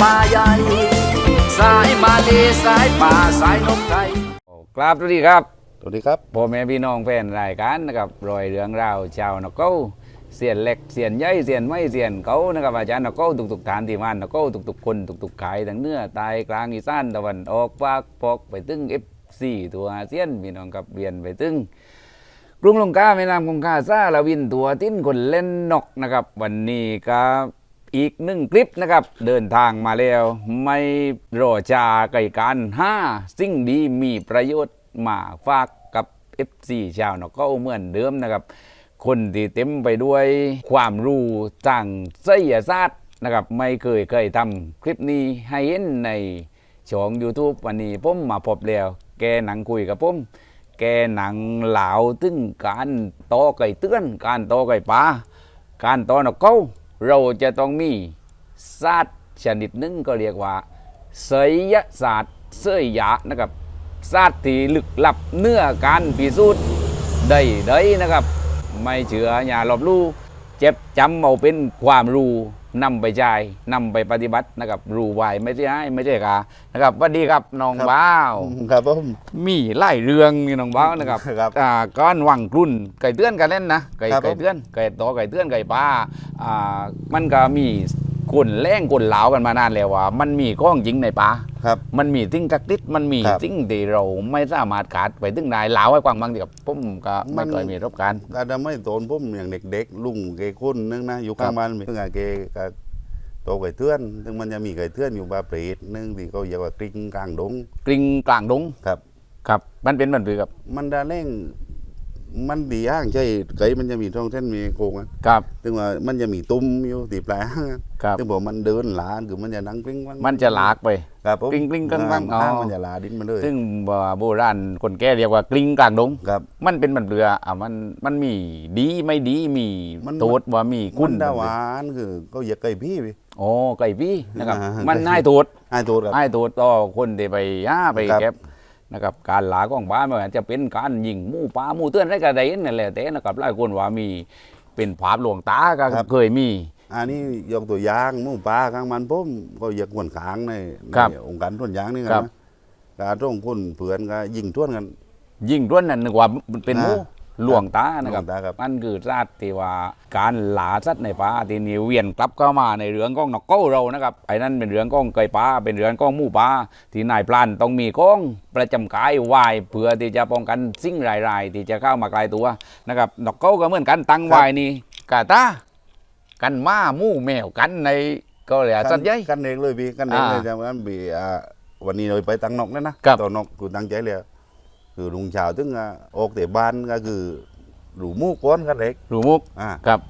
ป่าใหญ่สายมาเลสายป่าสายนกไทยกราบสวัสดีครับสวัสดีครับพ่อแม่พี่น้องแฟนรายการนะครับรอยเรื่องราวชาวนกเก้าเสียนเล็กเสียนใหญ่เสียนไม่เสียนเก้านะครับอาจารย์นกเก้าทุกๆฐานที่มันนกเก้าทุกๆคนทุกๆขายทั้งเหนื้อใตายกลางอีสานตะวันออกภาคปอกไปตึงเอฟซีตัวอาเซียนพี่น้องกับเบียนไปตึงกรุงลงกาแม่น้ำคงคาซาลาวินตัวติ้นคนเล่นนกนะครับ วันนี้ก็ อีกหนึ่งคลิปนะครับ เดินทางมาแล้ว ไม่รอชาไก่การห้าสิ่งดีมีประโยชน์มาฝากกับ FC ชาวนกเก้าเหมือนเดิมนะครับ คนที่เต็มไปด้วยความรู้ต่างไสยศาสตร์นะครับ ไม่เคยเคยทำคลิปนี้ให้เห็นในช่อง YouTube วันนี้ผมมาพบแล้ว แกหนังคุยกับผมแกหนังเหลาวถึงการโตอไก่เตื้อน การโตอไก่ปลาการโตอนกเก้า เราจะต้องมีศาสตร์ชนิดหนึ่งก็เรียกว่าเสยศาสตร์เสยยะนะครับศาสตร์ที่ลึกลับเนื้อการพิสูจน์ได้ได้นะครับ ไม่เชื่ออย่าลบลู่เจ็บจำเอาเป็นความรู้ นำไปใช้นำไปปฏิบัตินะครับรู้ไว้ไม่ใช่ให้ไม่ใช่กานะครับสวัสดีครับน้องครับ บ้าว ครับผม มีไล่เรื่องนี่น้องบ้าวนะครับครับอ่าก้อนวังกลุ่นไก่เตือนกันเล่นนะไก่ครับผม ไก่เตือนไก่โตไก่เตือนไก่ปลาอ่ามันก็มี คนแรงคนเหลาวกันมานานแล้วว่า มันมีข้องจริงในป่าครับ มันมีสิ่งกักติดมันมีครับสิ่งที่เราไม่สามารถขาดไปถึงไหนเหลาวให้กว้างบางเดียวผมก็ไม่มันเคยมีประสบการณ์การทำให้โตนผมอย่างเด็กๆลุงเกคนนึงนะอยู่ข้างบ้านซึ่งอาเกก็โตไก่เทือนซึ่งมันจะมีไก่เทือนอยู่บาเปรตนึงที่เขาเรียกว่ากริงกลางดงกริงกลางดงครับ ครับ มันเป็นมันคือกับมันดาเร่ง มันดีห้างใช่ไก่มันจะมีช่องเส้นมีโครงอะครับซึ่งว่ามันจะมีตุ้มอยู่ตีปลายห้างอะครับซึ่งบอกมันเดินหลานคือมันจะนั่งกริ้งวังมันจะหลากไป ครับผมกลิ้งกลิ้งกลิ้งกลิ้งอ๋อห้างมันจะหลาดิ้นมาเลยซึ่งโบราณคนแก่เรียกว่ากริงกลางดง ครับมันเป็นมันเรืออะมันมันมีดีไม่ดีมีมันโทษว่ามีคุคุณณดาหวานคือเขาอยากไก่พี่ไป โอ้ไก่พี่นะครับ อ่า มัมันให้โทษให้โทษครับให้โทษต่อคนที่ไปย่าไปครับเก็บ นะครับการหลาของบ้านไม่ว่าจะเป็นการยิงหมู่ป่าหมู่เตือนอะไรก็ได้นั่นแหละแต่นะครับหลายคนว่ามีเป็นภาพหลวงตาก็ครับ เคยมี อันนี้ยกตัวอย่างหมู่ป่าข้างมันผมก็อยากกวนขางในครับในองค์การต้นยางนี่ครันะบการต้องคนเผื่อนก็ยิงท่วนกัน ยิ่งด้วนนั่นนึกว่าเป็นหมู่อ่า หลวงตานะครับหลวงตาครับ มันคือศาสตร์ที่ว่าการหลาสัตว์ในป่าที่นี่เวียนกลับเข้ามาในเรื่องของนกเก้าเรานะครับไอ้นั่นเป็นเรื่องของไก่ป่าเป็นเรื่องของหมู่ป่าที่นายพลานต้องมีกล้องประจำกายไว้เพื่อที่จะป้องกันสิ่งร้ายๆที่จะเข้ามาไกลตัวนะครับนกเก้าก็เหมือนกันตั้งไว้นี่กาตากันม้าหมู่แมวกันในก็เลยสัตว์ใหญ่กันเองเลยพี่กันเองเลยอ่าจากนั้นพี่อ่าวันนี้เราไปตั้งนกนั่นนะครับตัวนกกูตั้งใจเลย คือลุงชาวถึงอะออกแต่บ้านก็คือหลูมูกก้อนกันเล็กหลูมุกอ่ากับ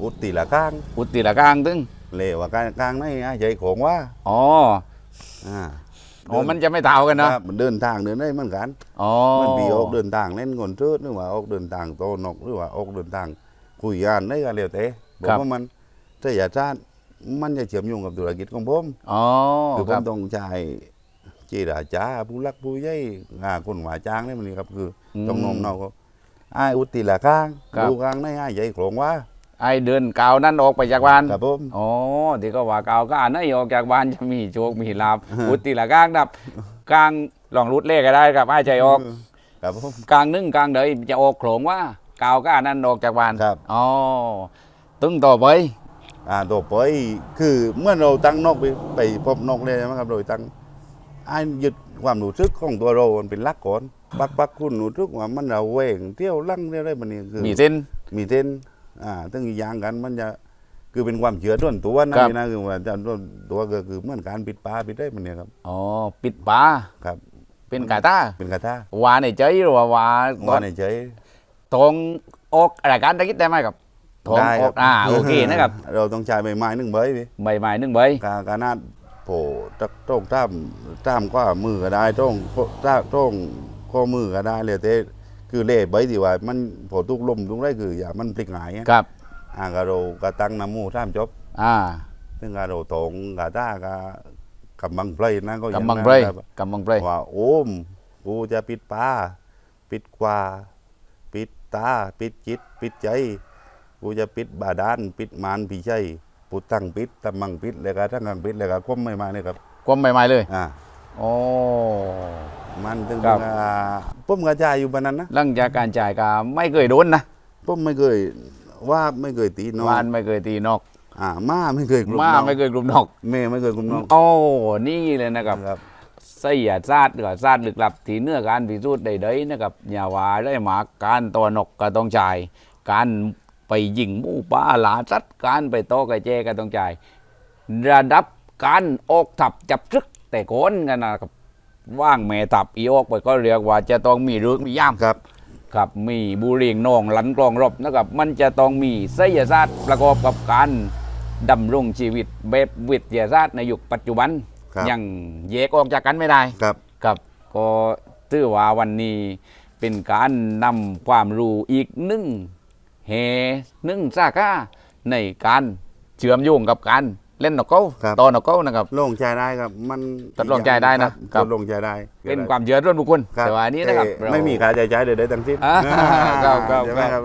อุดตีละข้าง อุติละกลางตึงเลวว่ากลางกลางนี่อะใจของว่าอ๋ออ่าอ๋อมันจะไม่เท่ากันเนาะครับมันเดินทางเดินได้เหมือนกัน อ๋อมันปีออกเดินทางเล่นคนเทิดหรือว่าออกเดินทางโตนกหรือว่าออกเดินทางคุยกันได้กันเร็วเต้บอกว่ามันถ้าอย่าชาติมันจะเชื่อมโยงกับธุรกิจของผมอ๋อคือผครัมบต้องใช้ เจรจาผู้รักผู้ใหญ่งาคนหวาจ้างนี่มันนี่ครับคืออม ต้องน้อมน้าวเขาไอ้ายอุติละข้างครับ ดูข้างในไอ้ายใหญ่โขลงว่าไอเดินกาวนั่นออกไปจากบ้านครับผม อ๋อที่ก็ว่ากาวก็อ่านให้ออกจากบ้านจะมีโชคมีลาบอุติละกลางดับกลางลองรุดเลขก็ได้ครับไอ้ใจออกครับผม กลางนึ่งกลางเดยจะออกโขลงว่ากาวก็อ่านนั่นออกจากบ้านครับ อ๋อตึงต่อไปอ่าตัวไปคือเมื่อเราตั้งนกไปไปพบนกเลยนะครับ โดยตั้ง ไอ้ายยึดความรู้สึกของตัวเรามันเป็นหลักก่อนปักปักคุณรู้สึกว่ามันเราเวงเที่ยวลั่งเที่ยวอะไรมันนี่คือมีเส้นมีเส้นอ่าตั้งอีกอย่างกันมันจะคือเป็นความเชื่อส่วนตัวนะครับนี่นะคือว่าจะส่วนตัวก็คือเหมือนการปิดปลาปิดได้มันเนี่ยครับอ๋อปิดปาครับ เป็นกาตาเป็นกระทะวาในใจหรือว่าวาว่าในใจทองออกรายการตะกี้ได้ไหมครับทองได้อคอรักอ่าโอเคนะครับ เราต้องใช้ใบไม้หนึ่งใบพี่ใบไม้หนึ่งใบกาการนาด โผล่ตักต้องท่ามท่ามก็มือก็ได้ต้องท่าต้องข้อมือก็ได้เลยแต่คือเล่ใบที่ว่า มันโผล่ทุกลมทุกไรคือ อย่ามันพลิกหงายอะครับอ่ากะเรากะตั้งน้ำมูท่ามจบ อ่าซึ่งกะเราตรงกะต้ากะกำบังเพลยนะก็อย่างกำบังนั้นเปรยครับกำบังเปรยว่าโอมกูจะปิดปาปิดกว่า ปิดตา ปิดจิต ปิดใจ กูจะปิดบาดาลปิดมารผีชัยโปปุดตั้งปิดตำมังปิดแล้วก็ทั้งกลางปิดแล้วก็คว่ำไม่มาเนี่ยครับกลมใหม่ๆเลยอ่าโอ้ มันถึงครับอ่าผมกระจายอยู่ปานนั้นนะหลังจากการจ่ายก็ไม่เคยโดนนะผมไม่เคยว่าไม่เคยตีน้องวานไม่เคยตีนอกอ่าม้าไม่เคยกลุ่มม้าน้องไม่เคยกลุ่มนอกแม่ไม่เคยกลุ่มน้องโอ้นี่เลยนะครับ ครับ ไสยศาสตร์กับศาสตร์ลึกลับที่เนื้อการพิสูจน์ใดๆนะครับอย่าว่าได้หมาการตัวนกก็ต้องจ่าย การ ไปยิงหมูป่าหลาสัตว์การไปโตกับเจก็ต้องจ่ายระดับการออกทับจับซึกแต่โกนกันนะครับว่างแม่ทับอีออกไปก็เรียกว่าจะต้องมีเรื่องมีย่ามครับครับมีบุหรีนองหลันกลองรบนะครับ มันจะต้องมีไสยศาสตร์ประกอบกับการดำรงชีวิตแบบวิทยาศาสตร์ในยุคปัจจุบันครับยังแยกออกจากกันไม่ได้ครับครับก็ถือว่าวันนี้เป็นการนำความรู้อีกหนึ่ง เฮหนึ่งสาขาในการเชื่อมโยงกับการเล่นนกเก้าครับ ตอนนกเก้านะครับ โล่งใจได้ครับ มันทดลองใจได้นะครับทดลองใจได้เป็นความเชื่อส่วนบุคคลครับแต่ว่าอันนี้นะครับแต่เราไม่มีค่าใช้จ่ายใดๆทั้งสิ้นอ่าครับครับใช่ไหมครับ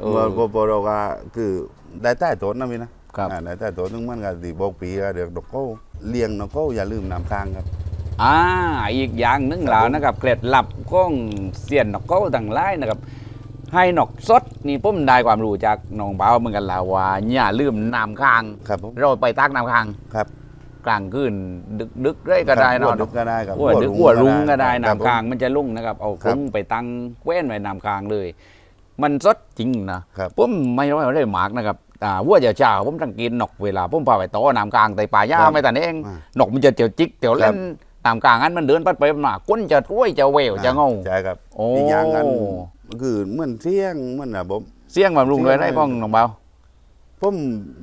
โอ้เมื่อโกโปโรก็คือได้ใต้โตนนะพี่นะครับอ่าได้ใต้โตนนึงมันก็ดีบอกปีก็เดือกดอกโก้เลี้ยงนกโก้อย่าลืมน้ำค้างครับ อ่าอีกอย่างหนึงแล้วนะครับเคล็ดลับของเสียนนกเก้าต่างหลายนะครับ ให้นกสดนี่ผมได้ความรู้จากน้องเบาเหมือนกันแล้วว่าอย่าลืมน้ำค้าง ครับผมเราไปตักน้ำค้างครับกลางคืนดึกดึกๆเลยก็ได้หัเนาะวดึกก็ได้ครับหัวดึกหัวรุ้งก็ได้ครับผมน้ำค้างมันจะลุ่งนะครับ เอาครับคุ้งไปตั้งแว้นไว้น้ำค้างเลย มันสดจริงนะครับผมไม่ร้อยได้หมากนะครับอ่าวัวจะเจ้าผมตั้งกินนกเวลาผมพาไปต่อน้ำค้างแต่ป่าหญ้าครับไม่แต่เองอ่านกมันจะเตียวจิกเตียวเล่นน้ำค้างนั้นมันเดินปัดไปมาก้นจะร้วยจะเววจะเงาใช่ครับโอ้อีกอย่างกัน คือเหมือนเที่ยงเหมือนนะผม เสียงบำรุงเลยได้พ้องน้องเบา ผม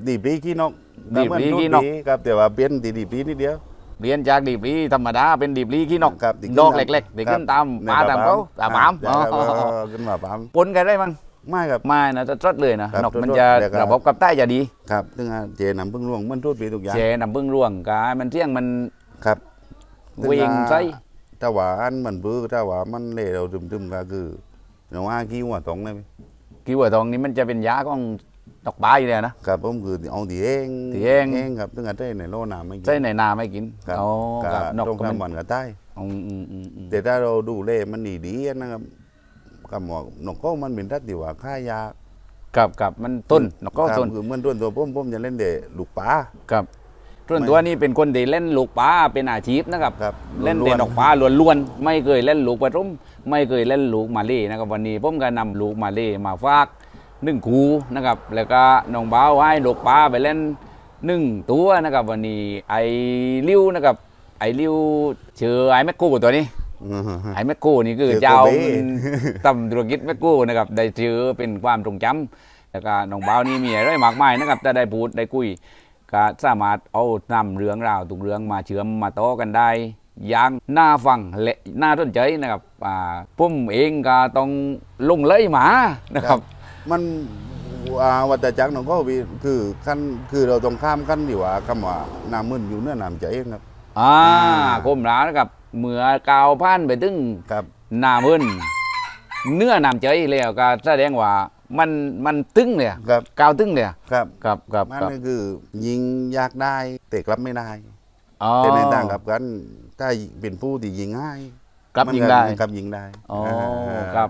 ดีปรีขี้นกดีปรีขี้นก ครับแต่ว่าเปลี่ยนดีดีปรีนิดเดียว เรียนจากดีบรีธรรมดาเป็นดีบรีขี้นกครับที่ขึ้นดอกตามเล็กๆที่ขึ้นครับตามในป่าตามเขาตามปามอ่ใช่ครับเออขึ้นมาปามปนกันได้มั้งไม่ครับไม่นะจะจดเลยนะครับนกมันจดจะเดี๋ยวครับระบบกับใต้จะดี ครับถึงอะเจนำพึ่งร่วงมันทุดปีทุกอย่างเจนำพึ่งร่วงกายมันเที่ยงมันครับเวงใส่ถ้าว่าอันมันบื้อถ้าว่ามันเละเราตึมๆก็คือ เราว่าขี้หัวตรงเลยไหมกี่หัวทองนี้มันจะเป็นยาของดอกบ้าอยู่แล้วนะ ครับผมคือเอาตีเองตีเองเองครับถึงอาได้ในโลน้ำไม่กินใส่ในนาไม่กินครับอ๋อก็ครับนกต้องก็มันทำมันก็ได้อืมอืมอืมอืมแต่ถ้าเราดูแลมันดีๆนะครับกับหมอกนกก็มันเป็นทัดที่ว่าค่ายากับกับมันต้นนกก็ครับต้นคือเหมื่อนต้นตัวผมผมจะเล่นเดะลูกปลา กับ ส่วนตัวนี้เป็นคนที่เล่นลูกปลาเป็นอาชีพนะครับ ครับเล่นล้แต่วนๆดอกฟ้าล้วนๆไม่เคยเล่นลูกปทุมไม่เคยเล่นลูกมาเล่นะครับวันนี้ผมก็นำลูกมาเล่มาฝากหนึ่งคูนะครับ แล้วก็น้องบ่าวให้ลูกปลาไปเล่นหนึ่งตัวนะครับ วันนี้ไอ้ลิ้วนะครับ ไอ้ลิ้วชื่อไอ้แมกกูตัวนี้ไอ้แมกกูนี่คือเจอเจ้าโกเบ้ ตำธุรกิจแมกกูนะครับ ได้ชื่อเป็นความทรงจำแล้วก็น้องบ่าวนี่มีอะไรมากมายนะครับแต่ได้พูดได้คุย ก็สามารถเอานำเรื่องราวทุกเรื่องมาเชื่อมมาโต้อกันได้อย่างน่าฟังและน่าสนใจนะครับอ่าผมเองก็ต้องลงเลยหมานะครับมันอ่าวัตจักรน้องก็วีคือขั้นคือเราต้องข้ามขั้นที่ว่าคำว่าน้ำมึนอยู่เนื้อน้ำใจเองครับอ่าอ่าคมร้านะครับเมื่อกาวพันไปถึงครับหน้ามึนเนื้อน้ำใจแล้วก็แสดงว่า มันมันตึงเลยอะครับ กาวตึงเลยอะครับครับครับมันครับก็คือยิงอยากได้แต่กลับไม่ได้ อ๋อแต่ในต่างกับกันถ้าเป็นผู้ที่ยิงง่ายกลับมันยิงได้กลับยิงได้อ๋ออ่าครับ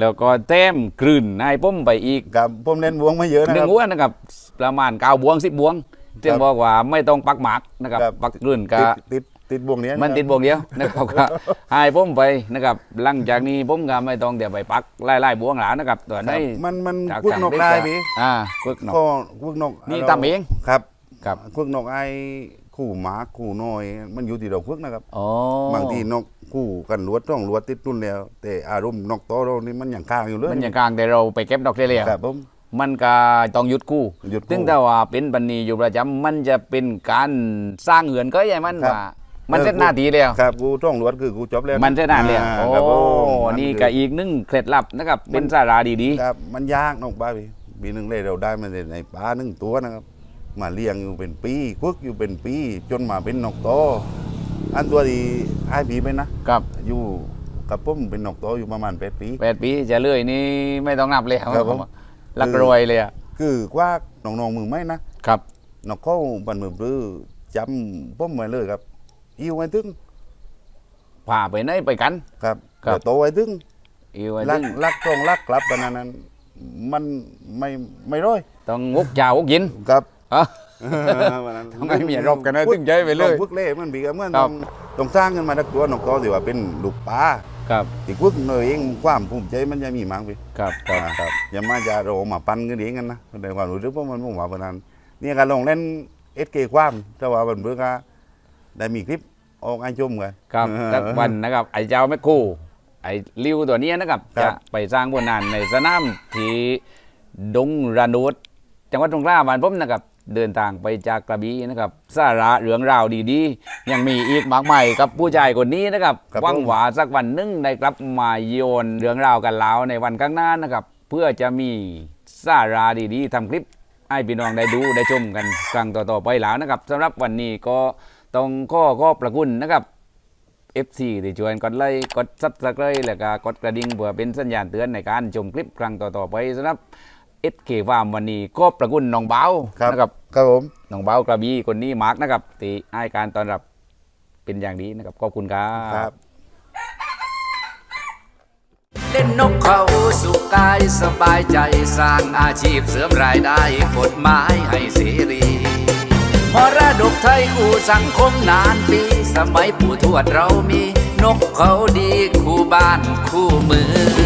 แล้วก็แต้มกลืนให้ผมไปอีก ครับผมเล่นวงไม่เยอะนะหคนึ่รังบวัวนะครับประมาณเก้าบวงสิบบวงเรียกบอกว่าไม่ต้องปักหมากนะครับครับ ปักรื่นกะติดติด ติดวงเนี้ยมันติดบวงเดียวนะครับก็ให้ผมไปนะครับ หลังจากนี้ผมก็ไม่ต้องเดี๋ยวไปปักไล่ไล่บวงหลานะครับตัวคในรับมันมันจากคุกนกได้พี่อ่าคุกนกก็คุกนกนี่ราทำเองครับครับคุกนกไอ้คู่หมาคู่น้อย มันอยู่ที่เราคุกนะครับอ๋อบางทีนกคู่กันลวดต้องลวดติดรุ่นแล้ว แต่อารมณ์นกโตเรานี่มันอย่างข้างอยู่เลยมันอย่างกลางแต่เราไปเก็บดอกเลี้ยครับผมมันก็ต้องหยุดกู้หยุดกู้ซึ่งแต่ว่าเป็นปันนีอยู่ประจำมันจะเป็นการสร้างเหือนก็ยังมันครับว่า มันเสร็จหน้าที่แล้ว ครับกูต้องลวดคือกูจบแล้วมันเสร็จหน้าแล้วอ่าโอ้ครับผมมันี่คือก็อีกหนึงเคล็ดลับนะครับเป็นสาราดีครับมันยากนกบ้าพี่ปีหนึ่งเลยเราได้มาในปลาหนึ่งตัวนะครับ มาเลี้ยงอยู่เป็นปีคุกอยู่เป็นปี จนมาเป็นนกโตอันตัวที่ไอ้ผีไปนะๆครับอยู่กับผมเป็นนกโตอยู่ประมาณแปดปี แปดปีจะเลื่อยนี่ไม่ต้องนับเลยครับผมลักรวยเลยอะคือกว่าน้องๆมึงไม่นะ ครับ นกเขาบันมือปรือจำผมไว้เลยครับ อิวไว้ถึงพาไปไหนไปกัน ครับครับ เดี๋ยวโตไว้ถึงอีไว้ลัถึกงลักตรงลักกลับปานนั้นนั้นมันไม่ไม่ร้อยต้องงกยาวกยินครับ อะวันนั้นทำไมมีรบกันนะถึงใจไปเลยพึกเล่มันบีกันเมื่อครัต้อบ งต้องสร้างขึ้นมาทักตัวนกตัวที่ว่าเป็นลูกปลาครับที่พึกเนยเองความภูมิใจมันจะมีมั้งพี่ครับครับครับอย่ามาจะโรมาปั้นกันเองกันนะในความรู้สึกว่ามันมุ่งหวังปานนั้นนี่การลงเล่นเอสเกความแต่ว่ามันเบื่อก็ ได้มีคลิปออกไอชมกันครับเออสักวันนะครับ ไอ้เจ้าแม่คู่ ไอ้ลิวตัวเนี้ยนะครับครัจะบไปสร้างบนนานในสนามที่ดงระนูดจังหวัดตรงกล้าบ้านผมนะครับ เดินทางไปจากกระบี่นะครับ สาระเรื่องราวดีๆ ยังมีอีกมากมายกับผู้ชายคนนี้นะครับครับหวังผมว่าสักวันหนึงได้กลับมาโยนเรื่องราวกันแล้วในวันข้างหน้านะครับ เพื่อจะมีสาระดีๆทำคลิปให้พี่น้องได้ดูได้ชมกันครั้งต่อๆไปแล้วนะครับสำหรับวันนี้ก็ ต้องข้อข้อประคุณนะครับ FC ที่ชวนกดไลค์กดซับสไครต์แล้วก็กดกระดิ่งเพื่อเป็นสัญญาณเตือนในการชมคลิปครั้งต่อๆไปสำหรับ SK ฟาร์มวันนี้ก็ประคุณน้องเบาครับนะครับครับผมน้องเบากระบี่คนนี้มาร์กนะครับที่ให้การต้อนรับเป็นอย่างดีนะครับขอบคุณครับครับเล่นนกเขาสุขกายสบายใจสร้างอาชีพเสริมรายได้กฎหมายให้เสรี มรดกไทยคู่สังคมนานปี สมัยปู่ทวดเรามี นกเขาดีคู่บ้านคู่เมือง